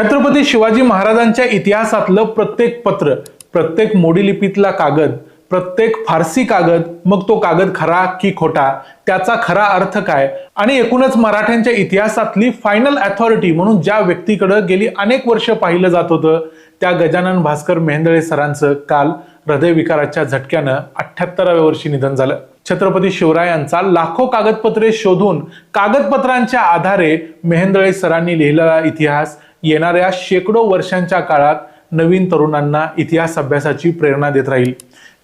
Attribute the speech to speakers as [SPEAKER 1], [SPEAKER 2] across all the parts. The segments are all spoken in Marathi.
[SPEAKER 1] छत्रपती शिवाजी महाराजांच्या इतिहासातलं प्रत्येक पत्र प्रत्येक मोडीलिपीतला कागद प्रत्येक फारसी कागद मग तो कागद खरा की खोटा त्याचा खरा अर्थ काय? आणि एकूणच मराठ्यांच्या इतिहासातली फायनल अथॉरिटी म्हणून ज्या व्यक्तीकडे गेली अनेक वर्ष पाहिलं जात होतं त्या गजानन भास्कर मेहंदळे सरांचं काल हृदयविकाराच्या झटक्यानं अठ्ठ्याहत्तराव्या वर्षी निधन झालं. छत्रपती शिवरायांचा लाखो कागदपत्रे शोधून कागदपत्रांच्या आधारे मेहेंदळे सरांनी लिहिलेला इतिहास येणाऱ्या शेकडो वर्षांच्या काळात नवीन तरुणांना इतिहास अभ्यासाची प्रेरणा देत राहील.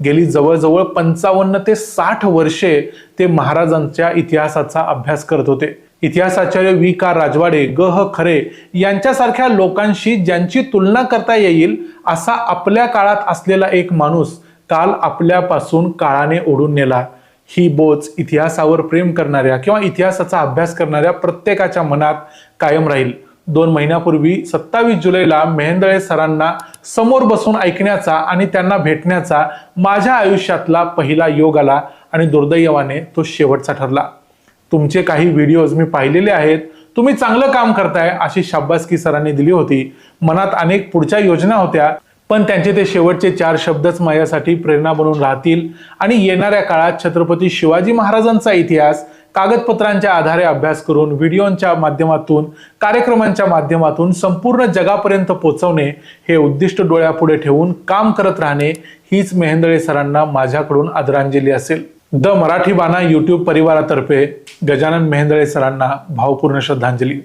[SPEAKER 1] गेली जवळजवळ पंचावन्न ते साठ वर्षे ते महाराजांच्या इतिहासाचा अभ्यास करत होते. इतिहासाचार्य वी का. राजवाडे ग. ह. खरे यांच्यासारख्या लोकांशी ज्यांची तुलना करता येईल असा आपल्या काळात असलेला एक माणूस काल आपल्यापासून काळाने ओढून नेला. ही बोच इतिहासावर प्रेम करणाऱ्या किंवा इतिहासाचा अभ्यास करणाऱ्या प्रत्येकाच्या मनात कायम राहील. दोन महिन्यापूर्वी सत्तावीस जुलैला मेहेंदळे सरांना समोर बसून ऐकण्याचा आणि त्यांना भेटण्याचा माझ्या आयुष्यातला पहिला योग आला आणि दुर्दैवाने तो शेवटचा ठरला. तुमचे काही व्हिडिओज मी पाहिलेले आहेत. तुम्ही चांगलं काम करताय अशी शाब्बासकी सरांनी दिली होती. मनात अनेक पुढच्या योजना होत्या. पण त्यांचे ते शेवटचे चार शब्दच माझ्यासाठी प्रेरणा बनून राहतील. आणि येणाऱ्या काळात छत्रपती शिवाजी महाराजांचा इतिहास कागदपत्रांच्या आधारे अभ्यास करून व्हिडिओंच्या माध्यमातून कार्यक्रमांच्या माध्यमातून संपूर्ण जगापर्यंत पोहोचवणे हे उद्दिष्ट डोळ्यापुढे ठेवून काम करत राहणे हीच मेहेंदळे सरांना माझ्याकडून आदरांजली असेल. द मराठी बाणा युट्यूब परिवारातर्फे गजानन मेहेंदळे सरांना भावपूर्ण श्रद्धांजली.